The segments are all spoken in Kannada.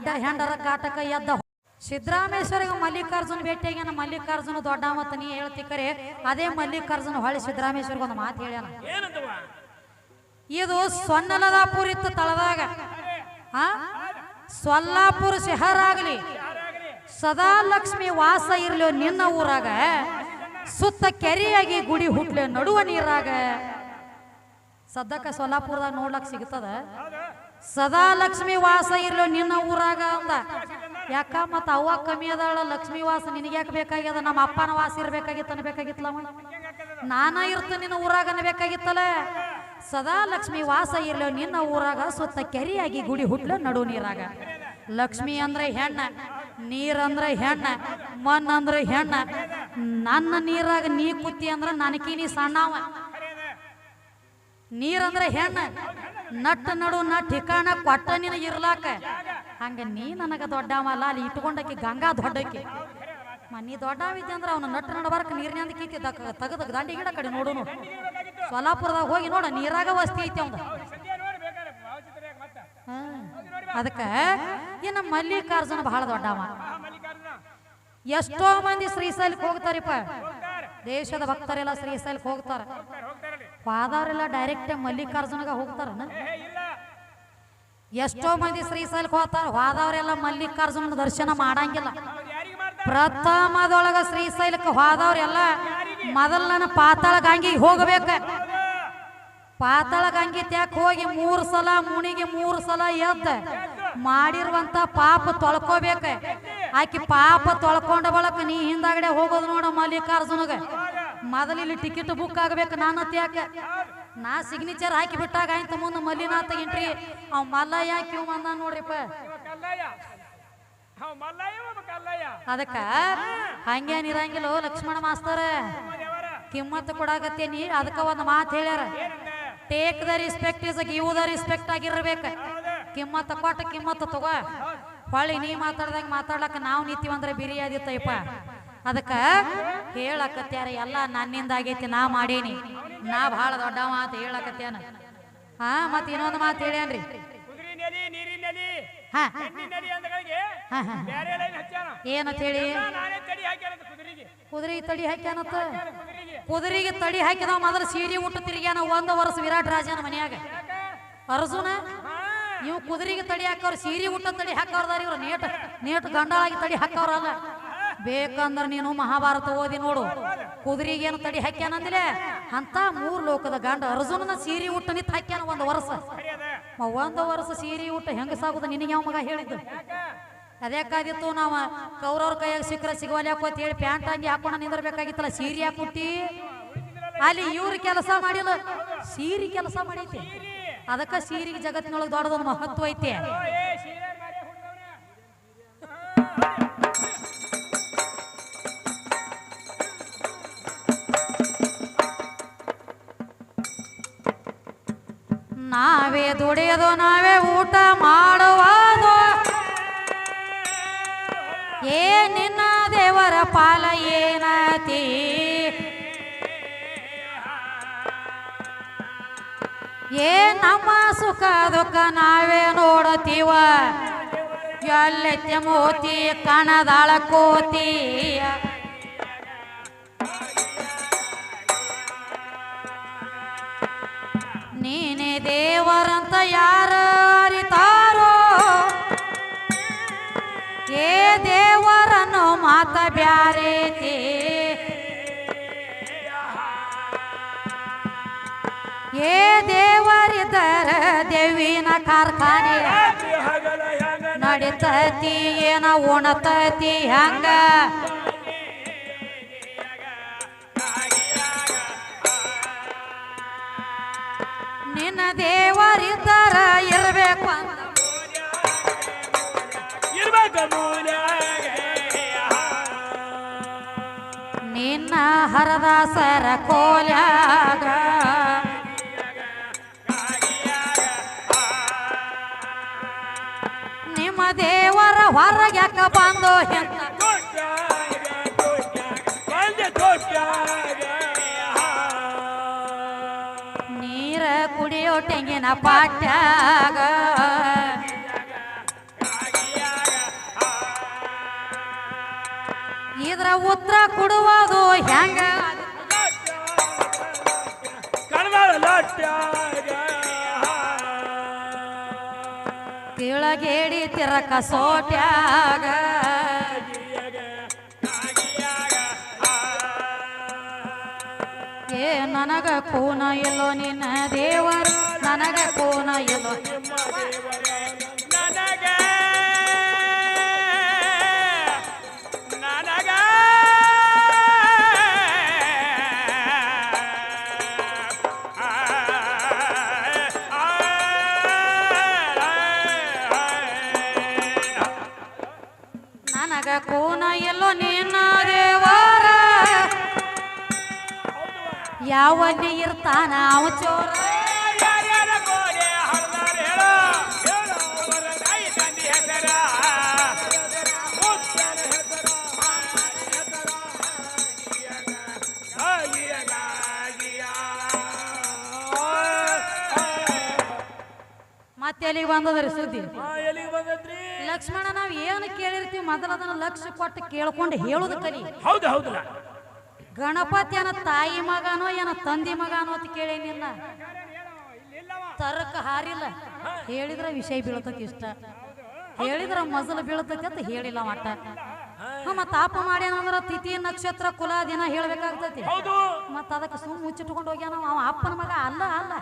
ಎಡ್ಡ ಹೆಂಡರ ಕಾಟಕ ಎದ್ದ ಸಿದ್ದರಾಮೇಶ್ವರಿಗೆ ಮಲ್ಲಿಕಾರ್ಜುನ ಭೇಟಿಯಾಗ್ಯಾನ. ಮಲ್ಲಿಕಾರ್ಜುನ ದೊಡ್ಡ ಮತ್ತ ನೀ ಹೇಳ್ತಿಕರೆ ಅದೇ ಮಲ್ಲಿಕಾರ್ಜುನ ಹೊಳೆ ಸಿದ್ದರಾಮೇಶ್ವರಿಗೆ ಒಂದು ಮಾತು ಹೇಳ್ಯಾನ. ಇದು ಸೊನ್ನಲದಾಪುರ ಇತ್ತು ತಳದಾಗ. ಆ? ಸೊಲ್ಲಾಪುರ ಶಹರ ಆಗಲಿ. ಸದಾ ಲಕ್ಷ್ಮಿ ವಾಸ ಇರ್ಲಿ ನಿನ್ನ ಊರಾಗ. ಸುತ್ತ ಕೆರೆಯಾಗಿ ಗುಡಿ ಹುಟ್ಲೆ ನಡುವ ನೀರಾಗ. ಸದ್ಯಕ್ಕೆ ಸೊಲ್ಲಾಪುರದಾಗ ನೋಡ್ಲಕ್ ಸಿಗ್ತದ. ಸದಾ ಲಕ್ಷ್ಮಿ ವಾಸ ಇರ್ಲಿ ನಿನ್ನ ಊರಾಗ ಅಂದ. ಯಾಕ ಮತ್ತ ಅವ್ವ ಕಮ್ಮಿ ಅದಾಳ? ಲಕ್ಷ್ಮಿ ವಾಸ ನಿನಗೆ ಯಾಕೆ ಬೇಕಾಗ್ಯದ? ನಮ್ಮ ಅಪ್ಪನ ವಾಸ ಇರ್ಬೇಕಾಗಿತ್ತು ಬೇಕಾಗಿತ್ತಲ ನಾನ ಇರ್ತ ನಿನ್ನ ಊರಾಗ ಅನ್ಬೇಕಾಗಿತ್ತಲ್ಲ ಸದಾ ಲಕ್ಷ್ಮಿ ವಾಸ ಇರ್ಲಿ ನಿನ್ನ ಊರಾಗ ಸುತ್ತ ಕೆರಿಯಾಗಿ ಗುಡಿ ಹುಟ್ಲ ನಡು ನೀರಾಗ. ಲಕ್ಷ್ಮಿ ಅಂದ್ರೆ ಹೆಣ್ಣ ನೀರಂದ್ರೆ ಹೆಣ್ಣ ಮಣ್ಣು ಅಂದ್ರೆ ಹೆಣ್ಣ. ನನ್ನ ನೀರಾಗ ನೀ ಕುತ್ತಿ ಅಂದ್ರ ನನಕಿ ನೀ ಸಣ್ಣವ ನೀರಂದ್ರೆ ಹೆಣ್ಣ. ನಟ್ ನಡು ನಾ ಠಿಕಾಣ ಕೊಟ್ಟ ನಿನ ಇರ್ಲಾಕ. ಹಂಗ ನೀ ನನಗ ದೊಡ್ಡವಲ್ಲ ಅಲ್ಲಿ ಇಟ್ಕೊಂಡಕ್ಕೆ ಗಂಗಾ ದೊಡ್ಡಕ್ಕೆ. ನೀ ದೊಡ್ಡವಿದ್ದೆ ಅಂದ್ರೆ ಅವನು ನಟ್ ನಡಬಾರಕ ನೀರಿನಿಂದ ಕೀತಿ ತಗದ ದಂಡಿ ಗಿಡ ಕಡೆ ನೋಡುನು. ಸೊಲಾಪುರದಾಗ ಹೋಗಿ ನೋಡ, ನೀರಾಗ ವಸ್ತಿ ಐತಿ ಅವಂದ. ನೋಡಿ ಅದಕ್ಕ ಇನ್ನು ಮಲ್ಲಿಕಾರ್ಜುನ ಬಹಳ ದೊಡ್ಡವ. ಎಷ್ಟೋ ಮಂದಿ ಶ್ರೀಶೈಲಕ್ಕೆ ಹೋಗ್ತಾರಿಪ್ಪ. ಹೋಗ್ತಾರೆ ದೇಶದ ಭಕ್ತರೆಲ್ಲ ಶ್ರೀಶೈಲಕ್ಕೆ ಹೋಗ್ತಾರ. ಹೋದವರೆಲ್ಲ ಡೈರೆಕ್ಟ್ ಮಲ್ಲಿಕಾರ್ಜುನಗ ಹೋಗ್ತಾರನ ಎಷ್ಟೋ ಮಂದಿ ಶ್ರೀಶೈಲಕ್ಕೆ ಹೋಗ್ತಾರ. ಹೋದವರೆಲ್ಲ ಮಲ್ಲಿಕಾರ್ಜುನ ದರ್ಶನ ಮಾಡಂಗಿಲ್ಲ. ಪ್ರಥಮದೊಳಗೆ ಶ್ರೀಶೈಲಕ್ಕೆ ಹೋದವ್ರೆಲ್ಲ ಮೊದಲನ ಪಾತಾಳ ಗಂಗಿಗೆ ಹೋಗ್ಬೇಕ. ಪಾತಾಳ ಗಂಗಿ ತ್ಯಾಕ್ ಹೋಗಿ ಮೂರು ಸಲ ಮುಣಿಗೆ ಮೂರು ಸಲ ಎದ್ದ ಮಾಡಿರುವಂತ ಪಾಪ ತೊಳ್ಕೋಬೇಕ. ಆಕಿ ಪಾಪ ತೊಳ್ಕೊಂಡ ಬಳಕ ನೀ ಹಿಂದಾಗಡೆ ಹೋಗೋದು ನೋಡ ಮಲ್ಲಿಕಾರ್ಜುನಗ. ಮೊದಲು ಇಲ್ಲಿ ಟಿಕೆಟ್ ಬುಕ್ ಆಗ್ಬೇಕು ನಾನು ಅತ್ಯಾಕ ನಾ ಸಿಗ್ನೇಚರ್ ಹಾಕಿ ಬಿಟ್ಟಾಗ ಆಯ್ತು ಮುಂದೆ ಮಲ್ಲಿನಾಥ ಎಂಟ್ರಿ ಅವ್ ಮಲ್ಲಯ್ಯ ಕ್ಯೂ ಬಂದ ನೋಡ್ರಿಪ್ಪ ಅದಕ್ಕ ಹಂಗೇನಿರಂಗಿಲ್ಲ ಲಕ್ಷ್ಮಣ ಮಾಸ್ತರ. ಕಿಮ್ಮತ್ ಕೊಡಾಗತ್ತೆ ನೀ ಅದಕ್ಕ ಒಂದು ಮಾತು ಹೇಳ್ಯಾರ. Take the respect is give the respect ಆಗಿರ್ಬೇಕ. ಕಿಮ್ಮತ್ತ ಕೊಟ್ಟ ಕಿಮ್ಮತ್ತ ತಗೋ. ಹೊಳ್ಳಿ ನೀ ಮಾತಾಡ್ದಂಗ ಮಾತಾಡ್ಲಕ್ಕ ನಾವು ನಿಂತೀವಂದ್ರೆ ಬಿರಿ ಆದಿತ್ತಯ್ಯಪ್ಪ ಅದಕ್ಕ ಹೇಳಕತ್ಯಾರ ಎಲ್ಲ ನನ್ನಿಂದ ಆಗೈತಿ ನಾ ಮಾಡೇನಿ. ನಾ ಬಹಳ ದೊಡ್ಡವ ಮಾತು ಹೇಳಕತ್ಯಾನ. ಹಾ ಮತ್ ಇನ್ನೊಂದು ಮಾತು ಹೇಳ್ಯಾನ್ರಿ. ಏನತ್ ಹೇಳಿ? ಕುದುರೆಗೆ. ಕುದುರೆ ತಡಿ ಹಾಕ್ಯಾನತ್ತ ಕುದುರೆಗೆ. ತಡಿ ಹಾಕಿದ ಮೊದಲು ಸೀರೆ ಉಟ್ಟು ತಿರುಗ್ಯಾನ ಒಂದು ವರ್ಷ ವಿರಾಟ್ ರಾಜನ ಮನ್ಯಾಗ. ಅರ್ಜುನ ಇವ್ ಕುದುರೆಗೆ ತಡಿ ಹಾಕವ್ರ, ಸೀರೆ ಊಟ ತಡಿ ಹಾಕವ್ರದಾರ ಇವ್ರು. ನೇಟ್ ನೇಟ್ ಗಂಡಾಗಿ ತಡಿ ಹಾಕವ್ರಲ್ಲ ಬೇಕಂದ್ರೆ ನೀನು ಮಹಾಭಾರತ ಓದಿ ನೋಡು. ಕುದುರಿಗೇನು ತಡಿ ಹಾಕ್ಯಾನಂದಿಲ್ಲ ಅಂತ ಮೂರು ಲೋಕದ ಗಂಡ ಅರ್ಜುನನ ಸೀರೆ ಊಟ ನಿತ್ ಹಾಕ್ಯಾನ ಒಂದು ವರ್ಷ. ಒಂದು ವರ್ಷ ಸೀರೆ ಊಟ ಹೆಂಗ ಸಾಗುದ ನಿನಗೆ ಯಾವ ಮಗ ಹೇಳಿದ್ದು. ಅದ್ಯಾಕಾದಿತ್ತು ನಾವ ಕೌರವ್ರ ಕೈಯಾಗ ಸಿಕ್ಕರೆ ಸಿಗುವಲ್ಲಿ ಅಂತ ಹೇಳಿ ಪ್ಯಾಂಟ್ ಅಂಗಿ ಹಾಕೊಂಡು ನಿಂದಿರ್ಬೇಕಾಗಿತ್ತಲ್ಲ, ಸೀರೆ ಹಾಕುಟ್ಟಿ. ಅಲ್ಲಿ ಇವ್ರ ಕೆಲಸ ಮಾಡಿಲ್ಲ. ಸೀರೆ ಕೆಲಸ ಮಾಡೈತಿ. ಅದಕ್ಕ ಸೀರೆಗೆ ಜಗತ್ತಿನೊಳಗೆ ದೊಡ್ಡದೊಂದು ಮಹತ್ವ ಐತೆ. ನಾವೇ ದುಡಿಯೋದು ನಾವೇ ಊಟ ಮಾಡುವುದು. ಏ ನಿನ್ನ ದೇವರ ಪಾಲ ಏನತಿ? ಏ ನಮ್ಮ ಸುಖ ದುಃಖ ನಾವೇ ನೋಡತೀವ ಎಲ್ಲೆತ್ತೆ ಮೋತಿ ಕಣದಾಳ ಕೋತಿ. ನೀನೇ ದೇವರಂತ ಯಾರ ಅರಿತಾರೋ ಏ ದೇವರನ್ನು ಮಾತ ಬ್ಯಾರೇತಿ. ದೇವರಿದ್ದರ ದೇವಿನ ಕಾರ್ಖಾನೆ. ನಡೀತತಿ ಏನ ಉಣತತಿ ಹಂಗ? ನಿನ್ನ ದೇವರಿದ್ದರ ಇರಬೇಕು ಅಂತ. ನಿನ್ನ ಹರದಾಸರ ಕೋಲ್ಯಾಗ ದೇವರ ಹೊರಗ್ಯಾಕ ಬಂದು. ನೀರ ಕುಡಿಯೋ ತೆಂಗಿನ ಪಾಟ್ಯಾಗ. ಇದ್ರ ಉತ್ತರ ಕೊಡುವುದು ಹೆಂಗ? ತಿಳಗೇಡಿ ತಿರಕ ಸೋಟ್ಯಾಗ. ಏ ನನಗ ಕೂನ ಎಲ್ಲೋ ನಿನ್ನ ದೇವರು ನನಗ ಕೂನ ಎಲ್ಲೋ ಕೂನ ಎಲ್ಲೋ ನಿನ್ನ ದೇವರ. ಯಾವಲ್ಲಿ ಇರ್ತಾನ ಅವ ಚೋರ. ಎಲ್ಲಿಗೆ ಬಂದದ್ರಿ ಸುದ್ದಿ? ಆ, ಎಲ್ಲಿಗೆ ಬಂದದ್ರಿ? ಲಕ್ಷ್ಮಣ ನಾವ್ ಏನು ಕೇಳಿರ್ತೀವಿ ಮೊದಲ ಅದನ್ನ ಲಕ್ಷ ಕೊಟ್ಟು ಕೇಳ್ಕೊಂಡು ಹೇಳುದು ಕಲಿ. ಹೌದು ಹೌದಲ್ಲ ಗಣಪತಿ ಏನ ತಾಯಿ ಮಗನೋ ಏನ ತಂದಿ ಮಗನೋ ಅಂತ ಕೇಳೇನಿಲ್ಲ ತರಕ ಹಾರಿಲ್ಲ. ಹೇಳಿದ್ರ ವಿಷಯ ಬೀಳ್ತತಿ ಇಷ್ಟ. ಹೇಳಿದ್ರ ಮೊದಲು ಬೀಳ್ತತಿ ಅಂತ ಹೇಳಿಲ್ಲ ಮಟ್ಟ ಮತ್ತ ತಾಪ ಮಾಡ್ಯಾನಂದ್ರ ತಿಥಿ ನಕ್ಷತ್ರ ಕುಲ ದಿನ ಹೇಳ್ಬೇಕಾಗ್ತತಿ. ಮತ್ತ ಅದಕ್ಕೆ ಸುಮ್ ಮುಚ್ಚಿಟ್ಕೊಂಡು ಹೋಗ್ಯಾನ ಅವ. ಅಪ್ಪನ ಮಗ ಅಲ್ಲ ಅಲ್ಲ.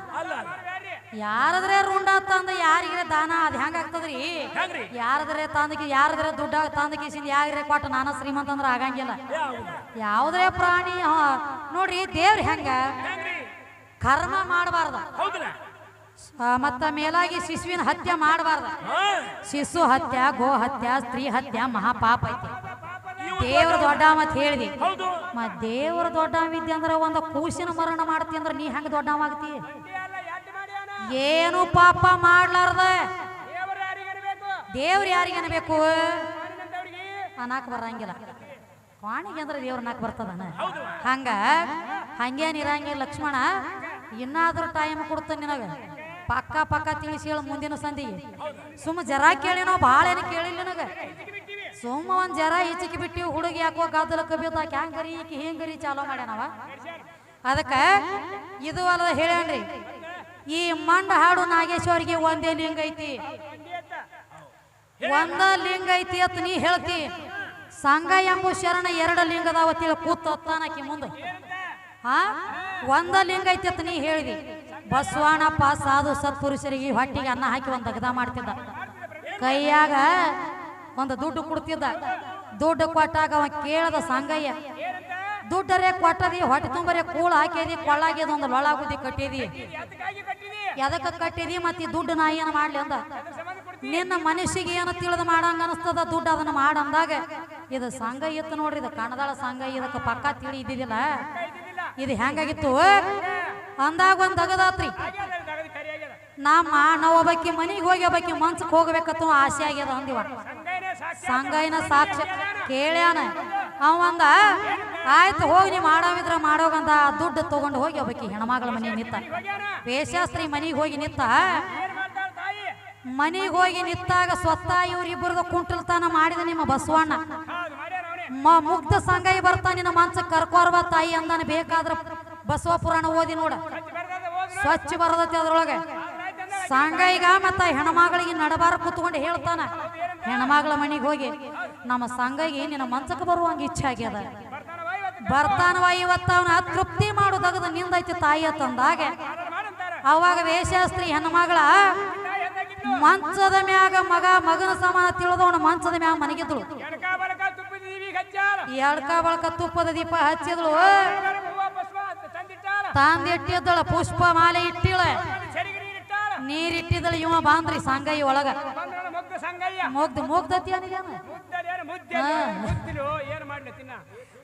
ಯಾರದ್ರೆ ರುಂಡ ತಂದ ಯಾರಿಗ್ರೆ ದಾನ ಅದ್ ಹೆಂಗ ಆಗ್ತದ್ರಿ? ಹೆಂಗ್ರಿ? ಯಾರದ್ರೆ ತಂದಕಿ ಯಾರದ್ರೆ ದುಡ್ಡ ತಂದಕಿ ಯಾರಿಗ್ರೆ ಕೊಟ್ಟು ನಾನು ಶ್ರೀಮಂತ ಅಂದ್ರ ಆಗಂಗಿಲ್ಲ. ಯಾವ್ದ್ರೆ ಪ್ರಾಣಿ ನೋಡ್ರಿ ದೇವ್ರ ಹೆಂಗ? ಕರ್ಮ ಮಾಡಬಾರ್ದ. ಹೌದಲ್ಲ? ಮತ್ತ ಮೇಲಾಗಿ ಶಿಶುವಿನ ಹತ್ಯೆ ಮಾಡಬಾರ್ದ. ಹಾ. ಶಿಶು ಹತ್ಯ ಗೋ ಹತ್ಯ ಸ್ತ್ರೀ ಹತ್ಯ ಮಹಾಪಾಪ ಐತಿ. ದೇವ್ರ ದೊಡ್ಡ ಮತ್ ಹೇಳಿದಿ. ಹೌದು. ಮತ್ ದೇವ್ರ ದೊಡ್ಡ ವಿದ್ಯೆ ಅಂದ್ರ ಒಂದ ಕೂಸಿನ ಮರಣ ಮಾಡ್ತಿ ಅಂದ್ರೆ ನೀ ಹೆಂಗ ದೊಡ್ಡವಾಗ್ತಿ ಏನು ಪಾಪ ಮಾಡ್ಲಾರ್ದ? ದೇವ್ರು ಯಾರಿಗಿರಬೇಕು ದೇವ್ರ ಯಾರಿಗೆ ಅನ್ಬೇಕು? ಮಾಡಿದಂಥವ್ರಿಗೆ ಅನ್ನಕ್ ಬರಂಗಿಲ್ಲ. ವಾಣಿಗೆ ಅಂದ್ರೆ ದೇವ್ರ ನಾಕ್ ಬರ್ತದನ? ಹಂಗ? ಹಂಗೇನ್ ಇರಂಗಿಲ್ಲ ಲಕ್ಷ್ಮಣ? ಇನ್ನಾದ್ರೂ ಟೈಮ್ ಕೊಡ್ತಾನೆ ನಿನಗ. ಪಕ್ಕ ಪಕ್ಕ ತಿಳಿಸಿ ಹೇಳು ಮುಂದಿನ ಸಂಧಿ. ಸುಮ್ಮ ಜರ ಕೇಳಿ ನಾವು ಭಾಳ ಏನು ಕೇಳಿಲ್ಲ ನಿನಗ. ಸುಮ್ಮ ಒಂದ್ ಜರ ಈಚಿಗೆ ಬಿಟ್ಟಿ ಹುಡುಗಿ ಯಾಕೋ ಗಾದಲ ಬಿದ್ದಾಕ ಹ್ಯಾಂಗರಿ ಈಕಿ ಹಿಂಗರಿ ಚಾಲೋ ಮಾಡ್ಯಾನವ? ಅದಕ್ಕ ಇದು ಅಲ್ಲ ಹೇಳ್ಯಾನ್ರಿ. ಈ ಮಂಡ ಹಾಡು ನಾಗೇಶ್ವರಿಗೆ ಒಂದೇ ಲಿಂಗ ಐತಿ. ಒಂದ ಲಿಂಗ ಐತಿ ಅಂತ ನೀ ಹೇಳ್ತಿ. ಸಂಘ ಎಂಬು ಶರಣ ಎರಡು ಲಿಂಗದಾವ ತಿಳ ಕೂತ್ ಹೊತ್ತಾನಕಿ ಮುಂದೆ. ಹಾ? ಒಂದ ಲಿಂಗ ಐತಿ ಅಂತ ನೀ ಹೇಳಿದಿ. ಬಸವಣ್ಣಪ್ಪ ಸಾಧು, ಸತ್ಪುರುಷರಿಗೆ ಹೊಟ್ಟಿಗೆ ಅನ್ನ ಹಾಕಿ ಒಂದು ದಗದ ಮಾಡ್ತಿದ್ದ. ಕೈಯಾಗ ಒಂದು ದುಡ್ಡು ಕೊಡ್ತಿದ್ದ. ದುಡ್ಡು ಕೊಟ್ಟಾಗ ಅವ ಕೇಳದ ಸಂಗಯ್ಯ, ದುಡ್ಡರೇ ಕೊಟ್ಟದಿ, ಹೊಟ್ಟೆ ತುಂಬರೇ ಕೂಳು ಹಾಕಿದಿ, ಕೊಳ್ಳಾಗಿದ, ಒಂದು ಲೊಳಾಗುದಿ ಕಟ್ಟಿದಿ. ಎದಕ್ಕೆ ಕಟ್ಟಿದಿ ಮತ್ತೆ ದುಡ್ಡು ನಾ ಏನು ಮಾಡ್ಲಿ ಅಂದ? ನಿನ್ನ ಮನುಷ್ಯಗೆ ಏನು ತಿಳಿದು ಮಾಡಂಗ ಅನಿಸ್ತದ? ದುಡ್ಡು ಅದನ್ನ ಮಾಡಂದಾಗ ಇದು ಸಂಘ ಇತ್ತು ನೋಡ್ರಿ ಇದು ಕಣದಾಳ ಸಂಘ ಇದಕ್ಕೆ ಪಕ್ಕ ತಿಳಿ ಇದ್ದಿದ್ದಿಲ್ಲ. ಇದು ಹೆಂಗಾಗಿತ್ತು? ಅಂದಾಗ ಒಂದು ಅಗದಾತ್ರಿ ಆಗ್ಯದ ನಮ್ಮ ನಾವು ಒಬ್ಬಾಕಿ ಮನಿಗೆ ಹೋಗಿ ಒಬ್ಬಕ್ಕೆ ಮನ್ಸಕ್ ಹೋಗ್ಬೇಕತ್ತು ಆಸೆ ಆಗ್ಯದ ಅಂದಿವ. ಸಾಂಗೈನ ಸಾಕ್ಷಿ ಕೇಳ್ಯಾನ. ಅವಂದ ಆಯ್ತು, ಹೋಗಿ ನೀವು ಮಾಡೋವಿದ್ರ ಮಾಡೋಗಂತ ದುಡ್ಡು ತಗೊಂಡು ಹೋಗಿ ಹೋಗ್ಬೇಕಿ ಹೆಣ್ಮಗಳ ಮನೆ ನಿತ್ತ ವೇಷಾಸ್ತ್ರಿ ಮನೆಗೆ ಹೋಗಿ ನಿತ್ತ ಮನಿಗೆ ಹೋಗಿ ನಿತ್ತಾಗ ಸ್ವತಃ ಇವ್ರಿಬ್ಬರದ ಕುಂಟಲ್ತನ ಮಾಡಿದ ನಿಮ್ಮ ಬಸವಣ್ಣ. ಮುಗ್ಧ ಸಂಗೈ ಬರ್ತಾ ನಿನ್ನ ಮನ್ಸ ಕರ್ಕೋರ್ವ ತಾಯಿ ಅಂದಾನ ಬೇಕಾದ್ರ ಬಸವ ಪುರಾಣ ಓದಿ ನೋಡ. ಸ್ವಚ್ಛ ಬರದತಿ ಅದ್ರೊಳಗೆ. ಸಂಗೈಗ ಮತ್ತ ಹೆಣ್ಮಗಳಿಗೆ ನಡಬಾರ ಕೂತ್ಕೊಂಡು ಹೇಳ್ತಾನ. ಹೆಣ್ಮಗಳ ಮನೆಗೆ ಹೋಗಿ, ನಮ್ಮ ಸಂಗೈಗೆ ನಿನ್ನ ಮನ್ಸಕ್ಕೆ ಬರುವಂಗೆ ಇಚ್ಛೆ ಆಗ್ಯದ. ಬರ್ತಾನವ ಇವತ್ತ ಅವನ ತೃಪ್ತಿ ಮಾಡೋದಗದ ನಿಂದೈತಿ ತಾಯಿಯ ಮಾಡಂತಾರ ಅವಾಗ ವೇಷಾಸ್ತ್ರಿ ಹೆಣ್ಮಗಳ ಮಂಚದ ಮ್ಯಾಗ ಮಗ ಮಗನ ಸಮಾನ ತಿಳಿದವನು ಮಂಚದ ಮ್ಯಾಗ ದೀವಿಗೆ ಎಳ್ಕ ಬಳಕ ತುಪ್ಪದ ದೀಪ ಹಚ್ಚಿದ್ಳು ತಂದಿಟ್ಟಿದ್ದಳ ಪುಷ್ಪ ಮಾಲೆ ಇಟ್ಟಿಳ ನೀರಿಟ್ಟಿದ್ದಳು ಇವ ಬಾಂದ್ರಿ ಸಂಗೈ ಒಳಗ ಮುಗ್ದು ಮುಗ್ದತಿ ಅವನಿಗೇನ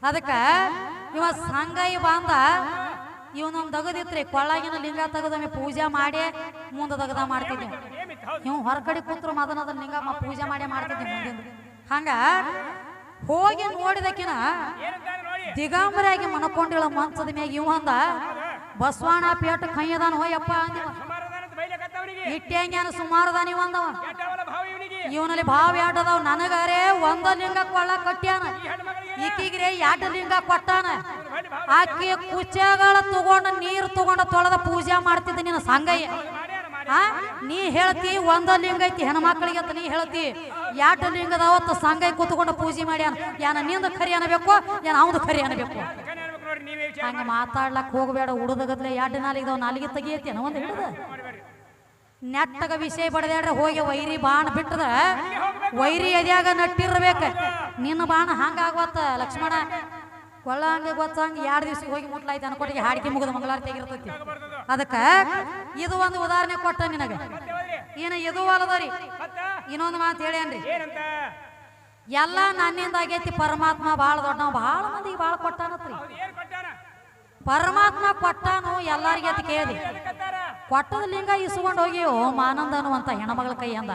ಅದಕ್ಕ ಇವ ಸಂಗೈ ಬಾಂದ, ಇವನೊಂದ್ ದಗದಿತ್ರಿ, ಕೊಳ್ಳಾಗಿನ ಲಿಂಗ ತೆಗದೊಮ್ಮೆ ಪೂಜೆ ಮಾಡಿ, ಮುಂದ ದಗದ ಮಾಡ್ತಿದ್ವಿ ಇವ್ ಹೊರಗಡೆ ಕೂತ್ರು ಮದನ ಅದನ್ನ ಲಿಂಗ ಪೂಜೆ ಮಾಡಿ ಮಾಡ್ತಿದ್ವಿ ಮುಂದಿನ ಹಂಗ ಹೋಗಿ ನೋಡಿದಕಿನ ದಿಗಾಂಬರಿಯಾಗಿ ಮನಕೊಂಡಿಳ ಮಂಚದ ಮ್ಯಾಗ ಇವಂದ ಬಸವಣ್ಣ ಪೇಟ ಕೈಯದಾನ ಹೋಯಪ್ಪ ಅಂದಿವ ಇಟ್ಟಂಗ್ಯಾನ ಸುಮಾರು ಅದ ನೀವು ಅಂದವ. ಭಾವ ಇವನಿಗೆ ಇವನಲ್ಲಿ ಭಾವ ಎರಡು ನನಗಾರೇ ಒಂದ ಲಿಂಗ ಕೊಳ್ಳ ಕಟ್ಟ್ಯಾನ. ಈಕಿಗ್ರೆ ಎರಡು ಲಿಂಗ ಕೊಟ್ಟಾನ. ಆಕಿ ಕುಚಗಳ ತಗೊಂಡ, ನೀರು ತಗೊಂಡ ತೊಳೆದ ಪೂಜೆ ಮಾಡ್ತಿದ್ದ ನಿನ್ನ ಸಂಗಯ್ಯ. ಆ? ನೀ ಹೇಳ್ತಿ, ಒಂದ ಲಿಂಗ ಐತಿ ಹೆಣ್ಮಕ್ಳಿಗೆ ಅಂತ ನೀ ಹೇಳ್ತಿ. ಎರಡು ಲಿಂಗದ ಅವತ್ತು ಸಂಗೈ ಕೂತ್ಕೊಂಡು ಪೂಜೆ ಮಾಡ್ಯಾನ. ಯಾನ ನಿಂದ ಖರಿ ಅನ್ಬೇಕು ಯಾನ ಅವಂದು ಖರಿ ಅನ್ಬೇಕು? ಹಂಗೆ ಮಾತಾಡ್ಲಕ್ ಹೋಗ್ಬೇಡ ಹುಡುದಗದ್ಲೆ ಎರಡು ನಾಲಿಗೆ ನಾಲಿಗೆ ತೆಗಿಯತಿ ಒಂದು ಹಿಡಿದ? ನೆಟ್ಟಗ ವಿಷಯ ಪಡೆದ್ರೆ ಹೋಗಿ ವೈರಿ ಬಾಣ ಬಿಟ್ಟದ ವೈರಿ ಎದ್ಯಾಗ ನಟ್ಟಿರ್ಬೇಕ? ನಿನ್ನ ಬಾಣ ಹಂಗಾಗ್ವತ್ತ ಲಕ್ಷ್ಮಣ? ಕೊಳ್ಳಂಗ ಗೊತ್ತಂಗ ಎರಡು ದಿವಸ ಹೋಗಿ ಮುಟ್ಲಾಯ್ತು ಅನ್ಕೊಟ್ಟಿಗೆ ಹಾಡಿಕೆ ಮುಗಿದ ಮಂಗಳಾರತಿ ಆಗಿರ್ತೈತಿ ಬರ್ತದ ಅದಕ್ಕ ಇದು ಒಂದು ಉದಾಹರಣೆ ಕೊಟ್ಟ ನಿನಗೆ. ಏನು ಇದು ಅಲ್ಲದರಿ. ಇನ್ನೊಂದು ಮಾತು ಹೇಳ್ಯಾನ್ರಿ ಎಲ್ಲ ನನ್ನಿಂದ ಆಗೈತಿ ಪರಮಾತ್ಮ ಭಾಳ ದೊಡ್ಡ ಭಾಳ ಮಂದಿಗೆ ಭಾಳ ಕೊಟ್ಟಾನತ್ರಿ. ಪರಮಾತ್ಮ ಕೊಟ್ಟಾನು ಎಲ್ಲಾರಿಗೆ ಅಂತ ಕೇಳಿ ಕೊಟ್ಟದ ಲಿಂಗ ಇಸ್ಕೊಂಡು ಹೋಗಿ, ಓ ಮಾನಂದ ಅನ್ನುವಂತ ಹೆಣ್ಮಗಳ ಕೈಯಂದ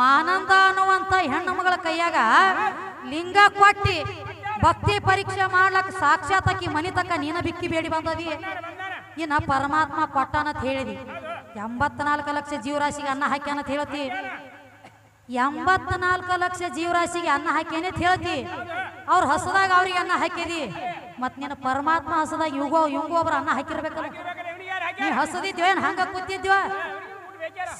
ಮಾನಂದ ಅನ್ನುವಂತ ಹೆಣ್ಣು ಕೈಯಾಗ ಲಿಂಗ ಕೊಟ್ಟಿ, ಭಕ್ತಿ ಪರೀಕ್ಷೆ ಮಾಡ್ಲಕ್ ಸಾಕ್ಷಾತ್ ಆಕಿ ಮನಿ ತಕ್ಕ ನೀನ ಬಿಕ್ಕಿ ಬೇಡಿ ಬಂದದಿ. ಇನ್ನ ಪರಮಾತ್ಮ ಕೊಟ್ಟಾನಂತ ಹೇಳಿದಿ. ಎಂಬತ್ನಾಲ್ಕು ಲಕ್ಷ ಜೀವರಾಶಿಗೆ ಅನ್ನ ಹಾಕ್ಯಾನಂತ ಹೇಳ್ತಿ. ಎಂಬತ್ನಾಲ್ಕು ಲಕ್ಷ ಜೀವರಾಶಿಗೆ ಅನ್ನ ಹಾಕ್ಯಾನೆ ಅಂತ ಹೇಳ್ತಿ. ಅವ್ರ ಹೊಸದಾಗ ಅವ್ರಿಗೆ ಅನ್ನ ಹಾಕಿದಿ. ಮತ್ ನಿನ್ನ ಪರಮಾತ್ಮ ಹಸದಾಗ ಇವ್ಗೋ ಇವಂಗೋ ಒಬ್ರು ಅನ್ನ ಹಾಕಿರ್ಬೇಕಲ್ಲ. ಇರ್ಬೇಕಾದ್ರೆ ಇವ್ನಿಗೆ ಯಾರು ನೀ ಹಾಕ್ಯಾರ ಹಸದಿದ್ಯೋ ಏನ್ ಹಂಗ ಕೂತಿದ್ಯೋ?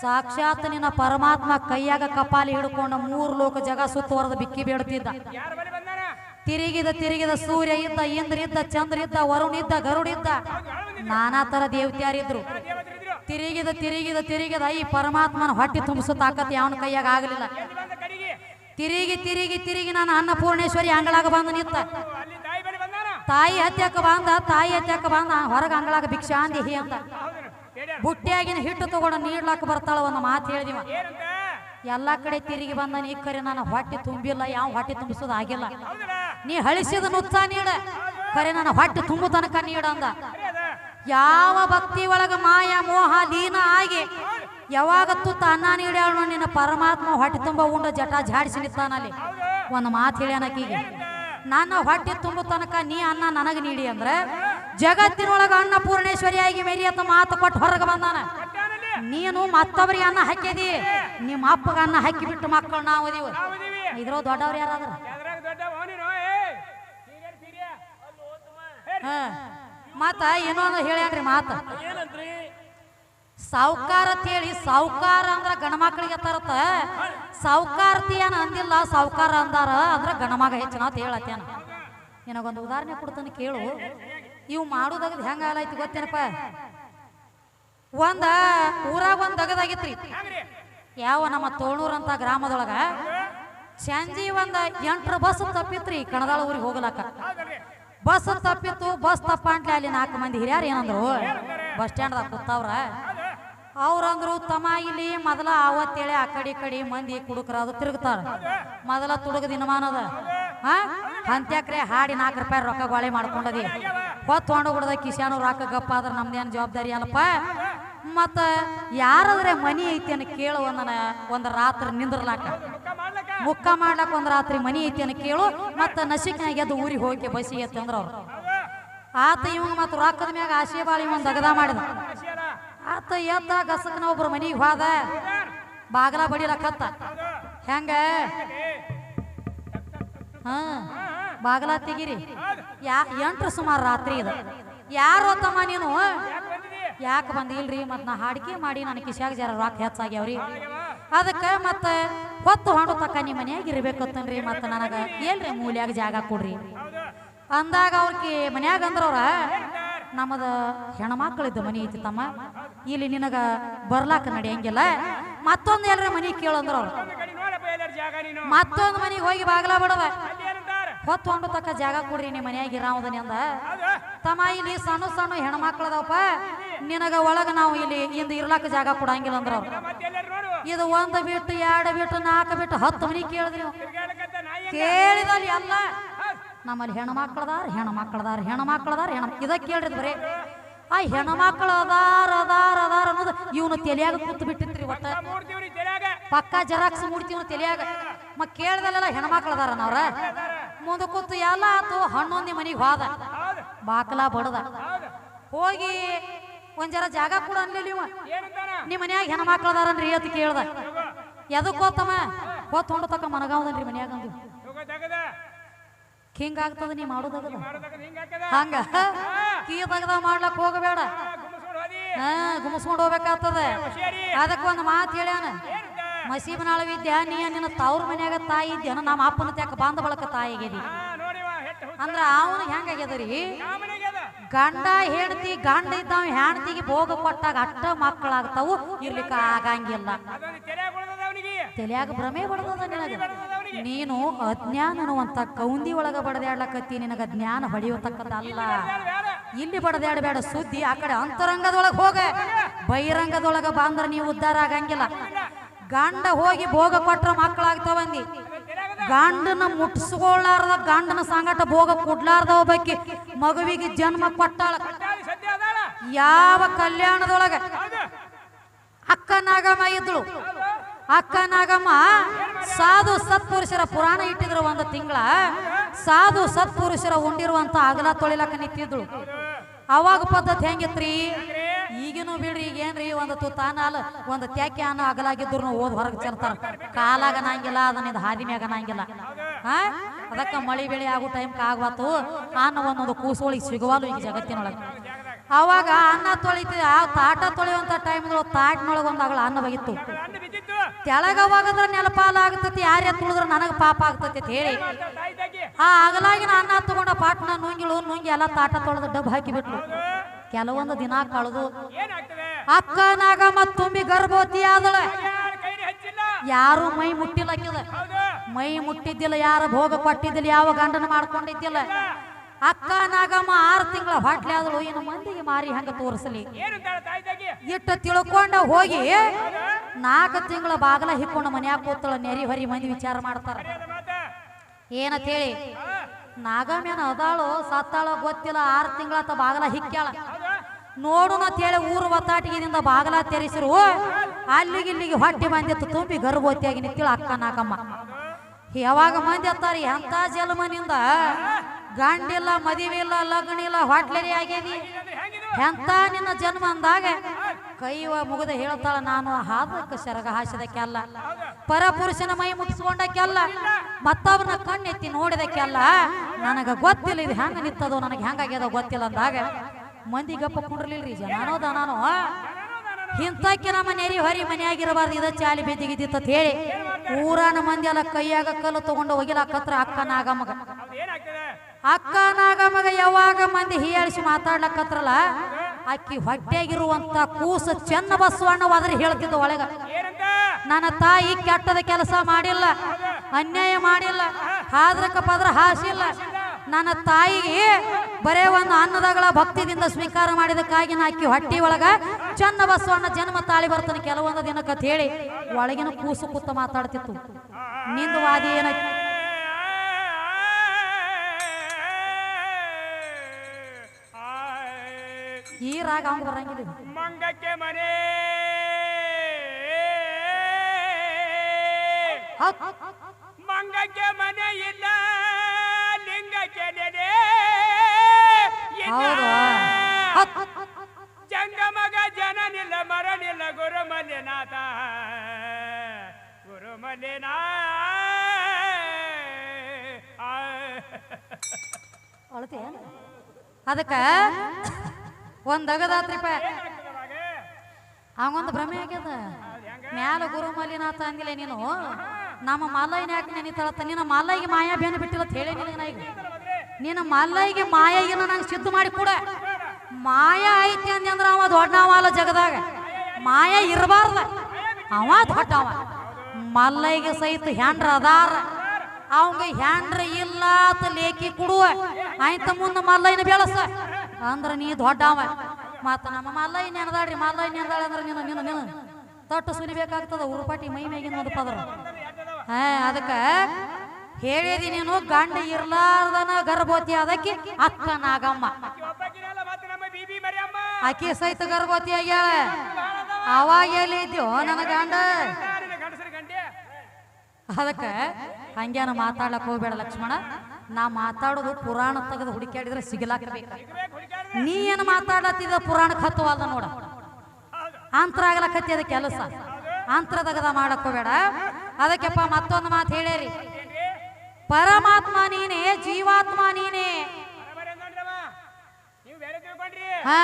ಸಾಕ್ಷಾತ್ ನಿನ್ನ ಪರಮಾತ್ಮ ಕೈಯಾಗ ಕಪಾಲಿ ಹಿಡ್ಕೊಂಡ ಮೂರು ಲೋಕ ಜಗ ಸುತ್ತುವರೆದು ಬಿಕ್ಕಿ ಬೇಡ್ತಿದ್ದ ತಿರುಗಿದ ತಿರುಗಿದ ಸೂರ್ಯ ಇದ್ದ, ಇಂದ್ರ ಇದ್ದ, ಚಂದ್ರ ಇದ್ದ, ವರುಣ ಇದ್ದ, ಗರುಡ್ ಇದ್ದ. ನಾನಾ ತರ ದೇವತ್ಯಾರಿದ್ರು. ತಿರುಗಿದ ತಿರುಗಿದ ತಿರುಗಿದ ಈ ಪರಮಾತ್ಮನ ಹೊಟ್ಟೆ ತುಂಬಿಸೋ ತಾಕತ್ ಯಾವನ ಕೈಯಾಗ ಆಗಲಿಲ್ಲ. ತಿರುಗಿ ತಿರುಗಿ ತಿರುಗಿ ನಾನು ಅನ್ನಪೂರ್ಣೇಶ್ವರಿ ಅಂಗಳಾಗ ಬಂದು ನಿಂತ. ತಾಯಿ ಹತ್ಯಾಕ ಬಂದ, ತಾಯಿ ಹತ್ಯಕ್ಕ ಬಂದ, ಹೊರಗ ಅಂಗಳಾಗ ಭಿಕ್ಷಾಂದಿ ಅಂದಿಹಿ ಅಂತ. ಬುಟ್ಟಿಯಾಗಿನ ಹಿಟ್ಟು ತಗೊಂಡು ನೀಡ್ಲಾಕ ಬರ್ತಾಳ ಒಂದು ಮಾತು ಹೇಳಿದಿವ. ಎಲ್ಲ ಕಡೆ ತಿರುಗಿ ಬಂದ, ನೀ ಕರೆ ನಾನು ಹೊಟ್ಟೆ ತುಂಬಿಲ್ಲ, ಯಾವ ಹೊಟ್ಟೆ ತುಂಬಿಸೋದು ಆಗಿಲ್ಲ. ನೀ ಹಳಿಸಿದ ನುಚ್ಚ ನೀಡ. ಕರೆ, ನನ್ನ ಹೊಟ್ಟೆ ತುಂಬು ತನಕ ನೀಡ ಅಂದ. ಯಾವ ಭಕ್ತಿ ಒಳಗ ಮಾಯ ಮೋಹ ಲೀನ ಆಗಿ, ಯಾವಾಗ ತುತ್ತ ಅನ್ನ ನೀಡ್ಯಾಳ ನಿನ್ನ ಪರಮಾತ್ಮ ಹೊಟ್ಟೆ ತುಂಬ ಉಂಡ ಜಟ ಝಾಡಿಸಿ ನಿಂತಾನಲ್ಲಿ. ಒಂದು ಮಾತು ಹೇಳ್ಯಾನಕೀಗ ನನ್ನ ಹೊಟ್ಟೆ ತುಂಬು ತನಕ ನೀ ಅನ್ನ ನನಗೆ ನೀಡಿ ಅಂದ್ರೆ ಜಗತ್ತಿನೊಳಗ ಅನ್ನಪೂರ್ಣೇಶ್ವರಿಯಾಗಿ ಅಂತ ಮಾತು ಕೊಟ್ಟು ಹೊರಗೆ ಬಂದಾನ. ನೀನು ಮತ್ತೊಬ್ಬರಿಗೆ ಅನ್ನ ಹಾಕಿದಿ. ನಿಮ್ಮ ಅಪ್ಪಗ ಅನ್ನ ಹಾಕಿ ಬಿಟ್ಟು ಮಕ್ಕಳು ನಾವು ಇದ್ರ ದೊಡ್ಡವ್ರು ಯಾರಾದ್ರ? ಮತ್ತ ಏನೋ ಇನ್ನೊಂದು ಹೇಳ್ಯಾನ್ರಿ ಮಾತು. ಸಾವುಕಾರ ಹೇಳಿ, ಸಾವುಕಾರ ಅಂದ್ರ ಗಣಮಕ್ಳಿಗೆ ತರತ್ತ ಸಾವುಕಾರತಿ ಏನ್ ಅಂದಿಲ್ಲ, ಸಾವುಕಾರ ಅಂದಾರ, ಅಂದ್ರ ಗಣಮಗ ಹೆಚ್ಚಿನ ಅಂತ ಹೇಳತ್ತೇನ. ನಿನಗೊಂದು ಉದಾಹರಣೆ ಕೊಡ್ತಾನೆ ಕೇಳು. ಇವು ಮಾಡೋದಾಗದ್ ಹೆಂಗ ಆಗಲೈತಿ ಗೊತ್ತೇನಪ್ಪ? ಒಂದ ಊರಾಗ ಒಂದ್ ದಗದಾಗಿತ್ರಿ ಯಾವ ನಮ್ಮ ತೋಳೂರ್ ಅಂತ ಗ್ರಾಮದೊಳಗ ಸಂಜಿ ಒಂದ ಎಂಟ್ರ ಬಸ್ ತಪ್ಪಿತ್ರಿ, ಕಣದಾಳ ಊರಿಗೆ ಹೋಗ್ಲಾಕ. ಬಸ್ ತಪ್ಪಿತ್ತು, ಬಸ್ ತಪ್ಪಂಟ್ಲೆ ಅಲ್ಲಿ ನಾಲ್ಕು ಮಂದಿ ಹಿರಿಯರು ಏನಂದ್ರು. ಬಸ್ ಸ್ಟ್ಯಾಂಡ್ದಾಗ ಕೂತಾವ್ರ. ಅವ್ರಂದ್ರು ತಮ್ಮ ಇಲ್ಲಿ ಮೊದಲ ಅವತ್ತೇಳಿ ಆ ಕಡೆ ಕಡೆ ಮಂದಿ ಕುಡುಕ್ರ ಅದು ತಿರುಗ್ತಾರ. ಮೊದಲ ತುಡುಗ ದಿನಮಾನದ ಹಾ? ಅಂತ್ಯಕ್ರೆ ಹಾಡಿ ನಾಲ್ಕು ರೂಪಾಯಿ ರೊಕ್ಕ ಗೋಳೆ ಮಾಡ್ಕೊಂಡದಿ. ಹೊತ್ತು ಹೊಂಡು ಬಿಡದ ಕಿಶಾನು ರೊಕ್ಕ ಗಪ್ಪ ಆದ್ರೆ ನಮ್ದೇನು ಜವಾಬ್ದಾರಿ ಅಲ್ಲಪ್ಪ ಮತ್ತ ಯಾರಾದ್ರೆ ಮನಿ ಐತಿ ಅನ್ನ ಕೇಳು ಒಂದನ ಒಂದ್ ರಾತ್ರಿ ನಿಂದ್ರಲಾಕ. ಮುಕ್ಕ ಮಾಡ್ಲಾಕ ಒಂದ್ ರಾತ್ರಿ ಮನಿ ಐತಿ ಅನ್ನ ಕೇಳು, ಮತ್ತ ನಸಿಕ್ನಾಗ ಎದ್ದು ಊರಿಗೆ ಹೋಗಿ ಬಸ್ಸಿಗೆ ಎತ್ತಂದ್ರ ಅವ್ರು ಆತ ಇವಂಗ ಮತ್ತ ರೊಕ್ಕದ ಮ್ಯಾಗ ಆಸೆ ಬಾಳಿ ಒಂದ್ ದಗದ ಮಾಡಿದ. ಆತ ಎದ್ದ ಗಸಕನ ಒಬ್ರು ಮನಿಗೆ ಹೋದ. ಬಾಗಲ ಬಡಿಲಕತ್ತ ಹೆಂಗ? ಹಾ, ಬಾಗಲ ತೆಗಿರಿ. ಯಾ, ಎಂಟ್ರ ಸುಮಾರು ರಾತ್ರಿ ಇದು. ಯಾರು ತಮ್ಮ ನೀನು? ಯಾಕೆ ಬಂದಿಲ್ರಿ? ಮತ್ ನಾ ಹಾಡಿಕೆ ಮಾಡಿ ನನ್ನ ಕಿಶ್ಯಾಗ ಜರ ರೊಕ್ಕ ಹೆಚ್ಚಾಗ್ಯಾವ್ರಿ. ಅದಕ್ಕೆ ಮತ್ತೆ ಹೊತ್ತು ಹೊಂಡು ತಕ್ಕ ನಿಮ್ಮ ಮನ್ಯಾಗ ಇರ್ಬೇಕತ್ತನ್ರಿ. ಮತ್ತ ನನಗೆ ಏನ್ರಿ ಮೂಲ್ಯಾಗ ಜಾಗ ಕೊಡ್ರಿ? ಅಂದಾಗ ಅವ್ರಿಗೆ ಮನ್ಯಾಗ ಅಂದ್ರವ್ರ ನಮ್ಮದ ಹೆಣ್ಮಕ್ಳಿದ್ದ ಮನಿ ಐತಿ ತಮ್ಮ. ಇಲ್ಲಿ ನಿನಗ ಬರ್ಲಾಕ ನಡೆಯಂಗಿಲ್ಲ. ಮತ್ತೊಂದು ಎಲ್ರ ಮನಿ ಕೇಳಂದ್ರ ಅವ್ರು. ಎಲ್ಲರ ಮತ್ತೊಂದ್ ಮನಿಗೆ ಹೋಗಿ ಬಾಗ್ಲ ಅಲ್ಲಿ ಹೊತ್ತು ತಕ್ಕ ಜಾಗ ಕೊಡ್ರಿ ನಿಮ್ಮ ಮನ್ಯಾಗ ಇರಾವದನಿ ಅಂದ. ತಮ್ಮ, ಇಲ್ಲಿ ಸಣ್ಣ ಸಣ್ಣ ಹೆಣ್ಮಕ್ಳದವಪ್ಪ ನಿನಗ ಒಳಗ ನಾವು ಇಲ್ಲಿ ಇಂದ ಇರ್ಲಾಕ ಜಾಗ ಕೊಡಂಗಿಲ್ಲ ಅಂದ್ರ ಎಲ್ಲರೂ ಇದು ಒಂದ್ ಬಿಟ್ಟು, ಎರಡು ಬಿಟ್ಟು, ನಾಲ್ಕು ಬಿಟ್ಟು, ಹತ್ತು ಮನಿ ಕೇಳಿದ್ರಿ. ಕೇಳಿದಲ್ಲಿ ಎಲ್ಲ. ನಮ್ಮಲ್ಲಿ ಹೆಣ್ಮಕ್ಳದಾರ ಹೆಣ್ಮಕ್ಳದಾರ ಹೆಣ್ಮಕ್ಳದಾರ ಹೆಣ ಇದಕ್ಕೆ ಕೇಳ್ರಿ ಬರೀ. ಆ ಹೆಣ್ಮಕ್ಳು ಅದಾರ ಅದಾರ ಅದಾರ ಅನ್ನೋದು ಇವನು ತಲೆಯಾಗ ಕೂತ್ ಬಿಟ್ಟಿತ್ರಿ ಒಟ್ಟ. ಪಕ್ಕ ಜರಾಕ್ಸ್ ಮುಡ್ತೀವಿ ತಲೆಯಾಗ. ಮ ಕೇಳ್ದಲ್ಲೆಲ್ಲ ಹೆಣ್ಮಕ್ಳು ಅದಾರ ನಾವ್ರ ಮುಂದೆ ಕೂತು ಎಲ್ಲ ಆತು ಹಣ್ಣೊಂದಿ ಮನೆಗೆ ಹೋದ. ಬಾಕಲ ಬಡದ. ಹೋಗಿ ಒಂದ್ ಜರ ಜಾಗ ಕೂಡ ಅನ್ಲಿಲ್ಲ ಇವ. ನಿಮ್ಮ ಮನ್ಯಾಗ ಹೆಣ್ಮಕ್ಳು ಅದಾರನ್ರಿ ಅಂತ ಕೇಳ್ದ. ಎದಕ್ಕೆ ಎದಕ್ ಹೋತಮ್ಮ ಹೋತ್ ಹೊಂಡ ತಕ ಮನಗಾವದನ್ರಿ ಮನ್ಯಾಗ ಅಂದ್ವಿ ಹೋಗೋ ಆಗ್ತದ ನೀ ಮಾಡೋದಾಗದ ಮಾಡೋದಾಗ ಹಿಂಗ? ತಗದ ಮಾಡ್ಲಕ್ ಹೋಗಬೇಡ. ಹಾ ಗುಮಸ್ಕೊಂಡ್ ಹೋಗ್ಬೇಕಾಗ್ತದ. ಅದಕ್ಕ ಒಂದ್ ಮಾತು ಹೇಳ್ಯಾನ ಮಸೀಬನಾಳ ವಿದ್ಯಾ ನೀ ನಿನ್ನ ತವ್ರ ಮನ್ಯಾಗ ತಾಯಿ ಇದ್ದೇನ ನಮ್ಮ ಅಪ್ಪನ ತ್ಯಾಕ ಬಾಂಧ ಬಳಕ ತಾಯಿ ಆಗ್ಯದಿ ಹಾ ನೋಡಿವ ಹೆಟ್ಟು ಹುಚ್ಚ. ಅಂದ್ರ ಅವನು ಹೆಂಗಾಗ್ಯದರಿ? ಗಂಡ ಹೆಂಡತಿ ಗಂಡ ಇದ್ದಾವ ಹೆಂಡತಿಗೆ ಭೋಗ ಕೊಟ್ಟಾಗ ಅಟ್ಟ ಮಕ್ಕಳಾಗ್ತಾವು ಇರ್ಲಿಕ್ಕೆ ಆಗಂಗಿಲ್ಲ ತಲ್ಯಾಗ ಭ್ರಮೆ ಬಡದದ ನಿನಗ? ಬರ್ತದ ಅವನಿಗೆ. ನೀನು ಅಜ್ಞಾನ ಅನ್ನುವಂತ ಕೌಂದಿ ಒಳಗ ಬಡದಾಡ್ಲಕತ್ತಿ ನಿನಗ ಜ್ಞಾನ ಹೊಡೆಯತಕ್ಕದಲ್ಲ ಬೇಡ ಇಲ್ಲಿ ಬಡದಾಡಬೇಡ ಸುದ್ದಿ ಆ ಕಡೆ ಅಂತರಂಗದೊಳಗ ಹೋಗ. ಬಹಿರಂಗದೊಳಗ ಬಾಂದ್ರ ನೀವು ಉದ್ಧಾರ ಆಗಂಗಿಲ್ಲ. ಗಂಡ ಹೋಗಿ ಭೋಗ ಕೊಟ್ರ ಮಕ್ಕಳಾಗ್ತಾವಂದಿ ಗಂಡನ ಮುಟ್ಸ್ಕೊಳ್ಳಾರ್ದ ಗಂಡನ ಸಂಗಟ ಭೋಗ ಕೊಡ್ಲಾರ್ದ ಒಬ್ಬಾಕಿ ಮಗುವಿಗೆ ಜನ್ಮ ಕೊಟ್ಟಾಳ. ಯಾವ ಕಲ್ಯಾಣದೊಳಗ? ಅಕ್ಕನಾಗಮ್ಮ ಅಕ್ಕ ನಾಗಮ್ಮ ಇದ್ಳು. ಅಕ್ಕ ನಾಗಮ್ಮ ಸಾಧು ಸತ್ಪುರುಷರ ಪುರಾಣ ಇಟ್ಟಿದ್ರು ಒಂದು ತಿಂಗಳ. ಸಾಧು ಸತ್ಪುರುಷರ ಉಂಡಿರುವಂತ ಅಗಲ ತೊಳಿಲಕ್ಕ ನಿಂತಿದ್ಳು. ಅವಾಗ ಪದ್ಧತಿ ಹೆಂಗಿತ್ರಿ? ಈಗಿನೂ ಬಿಡ್ರಿ, ಈಗ ಏನ್ರಿ? ಒಂದು ತುತ್ತಾನ ಅಲ್ಲ ಒಂದು ತ್ಯಾಕೆ ಅನ್ನೋ ಅಗಲಾಗಿದ್ರು ಓದ್ ಹೊರಗೆ ಚೆರ್ತಾರ. ಕಾಲಾಗ ನಂಗಿಲ್ಲ, ಅದನ್ನ ಹಾದಿ ಮ್ಯಾಗ ನಂಗಿಲ್ಲ. ಹಾ ಅದಕ್ಕ ಮಳಿ ಬೆಳೆ ಆಗೋ ಟೈಮ್ ಆಗ್ಬಾತು ಅನ್ನ ಒಂದೊಂದು ಕೂಸೋಳಿಗೆ ಸಿಗುವಲ್ಲ ಈಗ ಜಗತ್ತಿನೊಳಗೆ. ಅವಾಗ ಅನ್ನ ತೊಳಿತೀವಿ ಆ ತಾಟ ತೊಳೆಯುವಂತ ಟೈಮ್ ತಾಟ್ನೊಳಗೊಂದು ಅಗಳ ಅನ್ನ ಬಗಿತ್ತು ಅನ್ನ ಬಿದ್ದಿತ್ತು ತೆಳಗ ಹೋಗದ್ರ ನೆಲಪಾಲ ಆಗ್ತತಿ ಯಾರ ತುಳಿದ್ರ ನನಗ ಪಾಪ ಆಗ್ತತಿ ಅಂತ ಹೇಳಿ. ಆ ಅಗಲಾಗಿನ ಅನ್ನ ತಗೊಂಡ ಪಾಟ್ನ ನುಂಗಿಳು ನುಂಗಿ ಎಲ್ಲ ತಾಟ ತೊಳೆದು ಡಬ್ ಹಾಕಿ ಬಿಟ್ಲು. ಕೆಲವೊಂದು ದಿನ ಕಳೆದು ಅಕ್ಕ ನಾಗಮ್ಮ ತುಂಬಿ ಗರ್ಭವತಿ ಆದಳ. ಯಾರ ಮೈ ಮುಟ್ಟಿಲ್ಲಕ್ಕಿದ ಹೌದು ಮೈ ಮುಟ್ಟಿದ್ದಿಲ್ಲ, ಯಾರು ಭೋಗ ಪಟ್ಟಿದ್ದಿಲ್ಲ ಯಾವ ಗಂಡನ ಮಾಡ್ಕೊಂಡಿದ್ದಿಲ್ಲ. ಅಕ್ಕ ನಾಗಮ್ಮ ಆರು ತಿಂಗಳ ಹೊಟ್ಲೆ ಆದಳು ಇನ್ನು ಮಂದಿಗೆ ಮಾರಿ ಹಂಗ ತೋರಿಸಲಿ. ಇಟ್ಟು ತಿಳ್ಕೊಂಡ ಹೋಗಿ ನಾಲ್ಕು ತಿಂಗಳ ಬಾಗಲ ಹಿಕ್ಕೊಂಡು ಮನ್ಯಾಗ ಕೂತಳ, ನೆರಿ ಹೊರಿ ಮಂದಿ ವಿಚಾರ ಮಾಡ್ತಾರ. ಏನಂತ ಹೇಳಿ ನಾಗಮ್ಯನ ಅದಾಳು, ಸತ್ತಾಳ ಗೊತ್ತಿಲ್ಲ, ಆರು ತಿಂಗಳ ಬಾಗಲ ಹಿಕ್ಕ್ಯಾಳ ನೋಡು ನೋಡುನ ಅಂತೇಳಿ ಊರು ಒತ್ತಾಟಿಗಿನಿಂದ ಬಾಗಲ ತೆರೆಸಿರು. ಅಲ್ಲಿಗೆ ಇಲ್ಲಿಗೆ ಹೊಟ್ಟೆ ಬಂದಿತ್ತು, ತುಂಬಿ ಗರ್ಭವತಿಯಾಗಿ ನಿಂತಿಳು ಅಕ್ಕ ನಾಗಮ್ಮ. ಯಾವಾಗ ಮಂದಿ ಅತ್ತಾರ ಎಂತ ಜನ್ಮನಿಂದ? ಗಂಡಿಲ್ಲ ಮದುವೆ ಇಲ್ಲ ಲಗ್ನ ಇಲ್ಲ ಹೊಟ್ಲೆರಿ ಆಗ್ಯದಿ. ಎಂತ ನಿನ್ನ ಜನ್ಮ ಅಂದಾಗ? ಕೈವ ಮುಗಿದ ಹೇಳ್ತಾಳ ನಾನು ಹಾದಕ್ಕೆ ಸೆರಗ ಹಾಸಿದಕ್ಕೆಲ್ಲ ಪರಪುರುಷನ ಮೈ ಮುಟ್ಟಿಸ್ಕೊಂಡಕ್ಕೆಲ್ಲ ಮತ್ತೊಬ್ಬನ ಕಣ್ಣೆತ್ತಿ ನೋಡಿದಕ್ಕೆಲ್ಲ ನನಗ ಗೊತ್ತಿಲ್ಲ ಇದು ಹೆಂಗ ನಿತ್ತದೋ ನನಗೆ ಹೆಂಗಾಗ್ಯದ ಗೊತ್ತಿಲ್ಲ ಅಂದಾಗ ಮಂದಿ ಗಪ್ಪ ಕುಂಡ್ರಲಿಲ್ರಿ ಜನಾನೋ ದನಾನೋ ಇಂಥಕ್ಕೆ ನಮ್ಮ ನೆರಿ ಹೊರಿ ಮನೆಯಾಗಿರಬಾರ್ದು ಇದ ಚಾಲಿ ಬಿದ್ದಿಗಿದ್ದಿತ್ತ ಅಂತ ಹೇಳಿ ಊರಾನ ಮಂದಿ ಎಲ್ಲ ಕೈಯಾಗ ಕಲ್ಲು ತಗೊಂಡು ಒಗಿಲಾಕತ್ರ ಅಕ್ಕ ನಾಗಮ್ಮಗ. ಅಕ್ಕ ನಾಗಮ್ಮಗ ಯಾವಾಗ ಮಂದಿ ಹೀಯಾಳಿಸಿ ಮಾತಾಡ್ಲಕತ್ರಲ್ಲ ಅಕ್ಕಿ ಹೊಟ್ಟೆಗಿರುವಂತ ಕೂಸು ಚೆನ್ನ ಬಸವಣ್ಣವಾದ್ರೆ ಹೇಳ್ತಿದ್ದ ಒಳಗ. ನನ್ನ ತಾಯಿ ಕೆಟ್ಟದ ಕೆಲಸ ಮಾಡಿಲ್ಲ ಅನ್ಯಾಯ ಮಾಡಿಲ್ಲ ಹಾದ್ರಕ ಪದ್ರ ಹಾಸಿಲ್ಲ. ನನ್ನ ತಾಯಿಗೆ ಬರೇ ಒಂದು ಅನ್ನದಗಳ ಭಕ್ತಿದಿಂದ ಸ್ವೀಕಾರ ಮಾಡಿದಕ್ಕಾಗಿ ನಾ ಅಕ್ಕಿ ಹೊಟ್ಟಿ ಒಳಗ ಚೆನ್ನ ಬಸವಣ್ಣ ಜನ್ಮ ತಾಳಿ ಬರ್ತಾನೆ ಕೆಲವೊಂದು ದಿನಕ್ಕೆ ಹೇಳಿ ಒಳಗಿನ ಕೂಸು ಕೂತ ಮಾತಾಡ್ತಿತ್ತು. ನಿಂದು ವಾದಿ ಏನ ಈ ರಾಗ ಅವ್ನು ಬರಂಗಿಲ್ಲ. ಮಂಗಕ್ಕೆ ಮನೆ. ಮಂಗಕ್ಕೆ ಮನೆ ಇಲ್ಲ ಲಿಂಗಕ್ಕೆ ನೆನೆ. ಜಂಗಮಗ ಜನನಿಲ್ಲ ಮರಣಿಲ್ಲ ಗುರು ಮಲ್ಲಿನಾಥ ಗುರು ಮಲ್ಲಿನಾ ಅಳತೆ ಅದಕ್ಕ ಒಂದ್ ಅಗದಾತ್ರಿಪ ಅವಂಗೊಂದು ಭ್ರಮೆ ಆಗ್ಯದ. ಮ್ಯಾಲ ಗುರು ಮಲ್ಲಿನಾಥ ಅಂದಿಲ್ಲ ನೀನು. ನಮ್ಮ ಮಲ್ಲಯ್ಯನ ಯಾಕೆ ನೆನಿತಾಳತ್ತ ನಿನ್ನ ಮಲ್ಲಯ್ಯಗೆ ಮಾಯಾ ಬೇನ ಬಿಟ್ಟಿಲ್ಲ ಅಂತ ಹೇಳಿ ನಿನಗೆ ಈಗ. ನಿನ್ನ ಮಲ್ಲಯ್ಯಗೆ ಮಾಯಾಗಿನ ನಂಗೆ ಸಿದ್ಧ ಮಾಡಿ ಕೂಡ. ಮಾಯಾ ಐತಿ ಅಂದ್ರ ಅವ ದೊಡ್ಡವ ಜಗದಾಗ. ಮಾಯಾ ಇರಬಾರ್ದ. ಅವ ದೊಡ್ಡವ. ಮಲ್ಲಯ್ಯಗೆ ಸಹಿತ ಹೆಂಡ್ರ ಅದಾರ. ಅವಂಗ ಹೆಂಡ್ರ ಇಲ್ಲ ಅಂತ ಲೇಖಿ ಕೊಡುವ. ಆಯ್ತ ಮುಂದ ಮಲ್ಲಯ್ಯನ ಬೆಳಸ. ಅಂದ್ರ ನೀ ದೊಡ್ಡವ. ಮತ್ತ ನಮ್ಮ ಮಲ್ಲಯ್ಯ ನೆನದಾಡ್ರಿ ಮಲ್ಲಯ್ಯ ನೆನದಾಳ ಅಂದ್ರ ನೀನು ನೀನು ನೀನು. ತಟ್ಟು ಸುರಿಬೇಕಾಗ್ತದ ಉರುಪಾಟಿ ಮೈ ಮೇಗಿನ ಒಂದು ಹಾ, ಅದಕ್ಕ ಹೇಳಿದಿ ನೀನು, ಗಂಡ ಇರ್ಲಾರ್ದನ ಗರ್ಭವತಿ ಅದಕ್ಕೆ ಅಕ್ಕ ನಾಗಮ್ಮ ಅಕ್ಕಿ ಸಹಿತ ಗರ್ಭವತಿ ಆಗ್ಯಾಳ. ಅವಾಗ ಎಲ್ಲಿ ಇದ್ಯೋ ನನ್ನ ಗಂಡ. ಅದಕ್ಕೆ ಹಂಗೇನು ಮಾತಾಡ್ಲಕ್ ಹೋಗ್ಬೇಡ ಲಕ್ಷ್ಮಣ. ನಾ ಮಾತಾಡೋದು ಪುರಾಣ ತೆಗೆದು ಹುಡುಕಾಡಿದ್ರೆ ಸಿಗಲಾಕಬೇಕು ನೀ ಏನು ಮಾತಾಡತ್ತಿದ ಪುರಾಣಕ್ಕೆ ಹತ್ತುವಲ್ದ ನೋಡ. ಅಂತರ ಅದ ಕೆಲಸ. ಅಂತರ ತಗದ ಮಾಡಕ್ಕೋಬೇಡ ಅದಕ್ಕೆಪ್ಪ ಮತ್ತೊಂದು ಮಾತು ಹೇಳೇರಿ ಪರಮಾತ್ಮ ನೀನೇ ಜೀವಾತ್ಮ ನೀನೇ. ಹಾ.